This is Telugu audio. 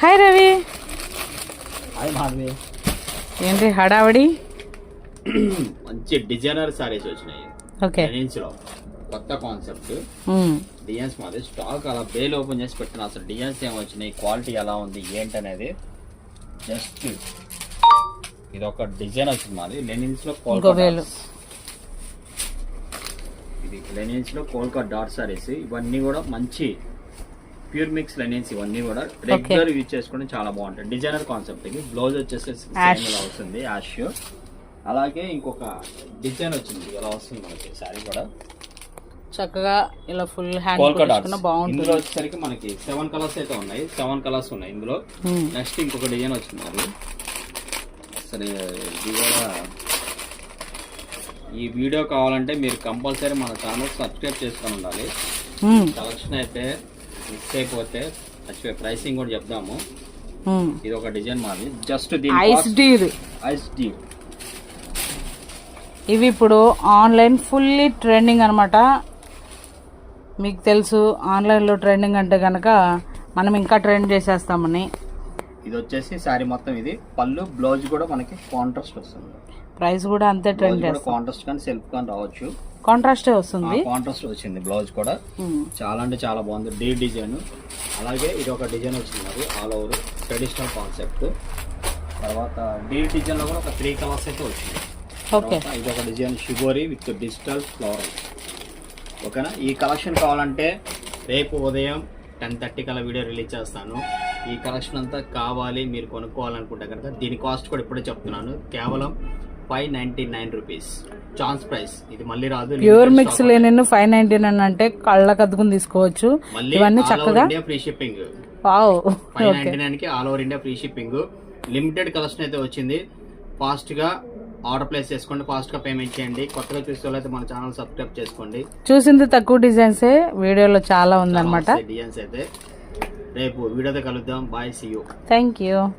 హాయ్ రవి. ఏంటి హడావడి? మంచి డిజైనర్ సారీస్ వచ్చినాయి. ఓకే. కొత్త కాన్సెప్ట్. డిజైన్స్ మాది స్టాక్ అలా బేల్ ఓపెన్ చేసి పెట్టిన అసలు డిజైన్స్ ఏం వచ్చినాయి క్వాలిటీ ఎలా ఉంది ఏంటనేది జస్ట్ ఇది ఒక డిజైన్ వచ్చింది మాది లెనిన్స్లో. ఇది లెనిన్స్లో కోల్కా డాట్ సారీస్. ఇవన్నీ కూడా మంచి ప్యూర్ మిక్స్ లెనిన్స్ ఇవన్నీ కూడా రెగ్యులర్ యూజ్ చేసుకోవడం చాలా బాగుంటాయి. డిజైనర్ కాన్సెప్ట్ ఇది. బ్లౌజ్ వచ్చేసి వస్తుంది? యాష్ అలాగే ఇంకొక డిజైన్ వచ్చింది. ఇలా వస్తుంది మనకి? సారీ కూడా. చక్కగా ఇలా ఫుల్ హ్యాండ్ కొట్టించుకున్న ఇందులో బాగుంటుంది. వచ్చేసరికి మనకి సెవెన్ కలర్స్ అయితే ఉన్నాయి. సెవెన్ కలర్స్ ఉన్నాయి ఇందులో. నెక్స్ట్ ఇంకొక డిజైన్ వచ్చింది అది. అసలు ఇది కూడా ఈ వీడియో కావాలంటే మీరు కంపల్సరీ మన ఛానల్ సబ్స్క్రైబ్ చేసుకొని ఉండాలి. కలెక్షన్ అయితే మిస్ అయిపోతే మర్చిపోయి ప్రైసింగ్ కూడా చెప్దాము. ఇది ఒక డిజైన్ మాది. జస్ట్ ఐస్ డీర్ ఐస్ డీప్ ఇవి ఇప్పుడు ఆన్లైన్ ఫుల్లీ ట్రెండింగ్ అనమాట మీకు తెలుసు ఆన్లైన్లో ట్రెండింగ్ అంటే కనుక మనం ఇంకా ట్రెండ్ చేసేస్తామని. ఇది వచ్చేసి సారీ మొత్తం ఇది. పళ్ళు బ్లౌజ్ కూడా మనకి కాంట్రాస్ట్ వస్తుంది. ప్రైస్ కూడా అంతే ట్రెండ్ కాంట్రాస్ట్ కానీ సెల్ఫ్ కానీ రావచ్చు. కాంట్రాస్టే వస్తుంది? కాంట్రాస్ట్ వచ్చింది బ్లౌజ్ కూడా. మ్మ్. చాలా అంటే చాలా బాగుంది. D design. అలాగే ఇది ఒక డిజైన్ వచ్చింది అది ఆల్ ఓవర్ ట్రెడిషనల్ కాన్సెప్ట్ తర్వాత డీ డిజైన్లో కూడా ఒక త్రీ కలర్స్ అయితే వచ్చింది. ఓకే ఇది ఒక డిజైన్ షుగోరీ విత్ డిజిటల్ ఫ్లవర్ ఓకేనా ఈ కలెక్షన్ కావాలంటే రేపు ఉదయం టెన్ థర్టీ కల్లా వీడియో రిలీజ్ చేస్తాను. ఈ కలెక్షన్ అంతా కావాలి మీరు కొనుక్కోవాలనుకుంటే కనుక దీని కాస్ట్ కూడా ఇప్పుడే చెప్తున్నాను. కేవలం five ninety nine rupees chance price ఇది మళ్ళీ రాదు. ప్యూర్ మిక్స్ లేని ఫైవ్ నైన్టీ నైన్ అంటే కళ్ళకు అద్దుకుని తీసుకోవచ్చు. ఇవన్నీ చక్కగా ఫ్రీ షిప్పింగ్ ఫైవ్ నైన్టీ నైన్కి all over India free shipping limited collection అయితే వచ్చింది. ఫాస్ట్గా ఆర్డర్ ప్లేస్ చేసుకోండి. ఫాస్ట్గా పేమెంట్ చేయండి. కొత్తగా చూసే వాళ్ళైతే మన ఛానల్ సబ్స్క్రైబ్ చేసుకోండి. చూసింది తక్కువ డిజైన్సే వీడియోలో చాలా ఉందన్నమాట. డిజైన్స్ అయితే. రేపు వీడియోతో కలుద్దాం. Bye see you thank you